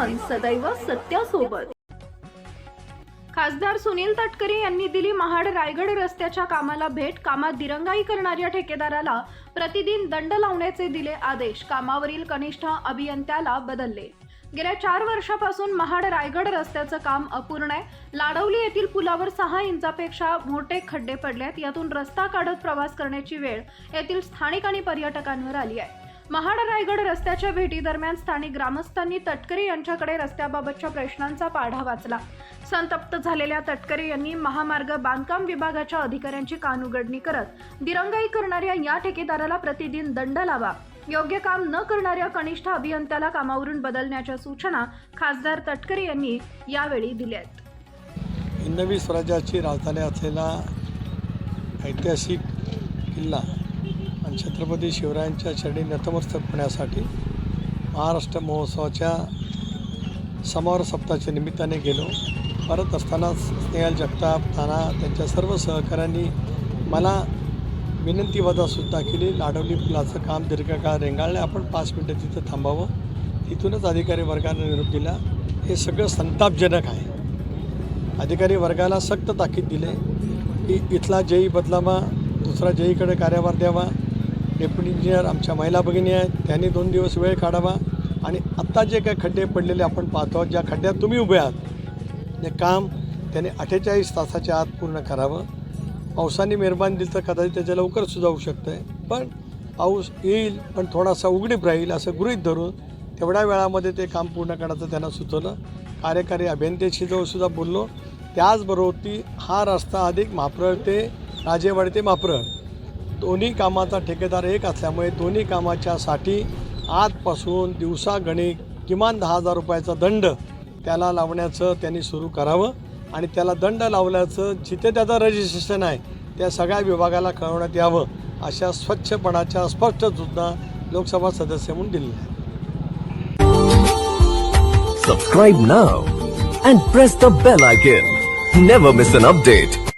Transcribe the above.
सदैव सत्यासोबत. खासदार सुनील तटकरे यांनी दिली महाड रायगड रस्त्याच्या कामाला भेट कामात दिरंगाई करणाऱ्या ठेकेदाराला प्रतिदिन दंड लावण्याचे दिले आदेश कामावरील कनिष्ठ अभियंत्याला बदलले. गेल्या चार वर्षापासून महाड रायगड रस्त्याचं काम अपूर्ण आहे. लाडवली येथील पुलावर सहा इंचापेक्षा मोठे खड्डे पडलेत यातून रस्ता काढत प्रवास करण्याची वेळ येथील स्थानिक आणि पर्यटकांवर आली आहे. महाड रायगड रस्त्याच्या भेटीदरम्यान स्थानिक ग्रामस्थांनी तटकरे यांच्याकडे रस्त्याबाबतच्या प्रश्नांचा पाढा वाचला. संतप्त झालेल्या तटकरे यांनी महामार्ग बांधकाम विभागाच्या अधिकाऱ्यांची कानउघडणी करत दिरंगाई करणाऱ्या या ठेकेदाराला प्रतिदिन दंड लावा. योग्य काम न करणाऱ्या कनिष्ठ अभियंत्याला कामावरून बदलण्याच्या सूचना खासदार तटकरे यांनी यावेळी दिल्या आहेत हिंदवी स्वराज्याची राजधानी असलेला ऐतिहासिक किल्ला आणि छत्रपती शिवरायांच्या चरणी नतमस्तक होण्यासाठी महाराष्ट्र महोत्सवाच्या समारोह सप्ताहाच्या निमित्ताने गेलो. परत असताना स्नेहल जगताप ताना त्यांच्या सर्व सहकाऱ्यांनी मला विनंतीवजासुद्धा केली. लाडवली पुलाचं काम दीर्घकाळ रेंगाळलं. आपण पाच मिनटं तिथं थांबावं. तिथूनच अधिकारी वर्गाने निरोप दिला. हे सगळं संतापजनक आहे. अधिकारी वर्गाला सक्त ताकीद दिले की इथला जेई बदलावा दुसरा जेईकडे कार्यभार द्यावा. डेप्युटी इंजिनियर आमच्या महिला भगिनी आहेत त्यांनी दोन दिवस वेळ काढावा. आणि आत्ता जे काही खड्डे पडलेले आपण पाहतो आहोत, ज्या खड्ड्यात तुम्ही उभे आहात ते काम त्याने अठ्ठेचाळीस तासाच्या आत पूर्ण करावं. पावसाने मेहरबानी दिली तर कदाचित त्याच्या लवकर सुद्धा होऊ शकतं आहे पण पाऊस येईल पण थोडासा उघडीप राहील असं गृहीत धरून तेवढ्या वेळामध्ये ते काम पूर्ण करण्याचं त्यांना सुचवलं. कार्यकारी अभियंत्याशी सुद्धा बोललो त्याचबरोबर ती हा रस्ता अधिक माप्रळ ते राजेवाडी ते माप्रळ दोन्ही कामाचा ठेकेदार एक असल्यामुळे दोन्ही कामाच्यासाठी आजपासून दिवसागणिक किमान दहा हजार रुपयाचा दंड त्याला लावण्याचं त्यांनी सुरू करावं आणि त्याला दंड लावल्याचं जिथे त्याचं रजिस्ट्रेशन आहे त्या सगळ्या विभागाला कळवण्यात यावं अशा स्वच्छपणाच्या स्पष्टसुद्धा लोकसभा सदस्य म्हणून दिलेल्या आहेत Subscribe now and press the bell icon. Never miss an update.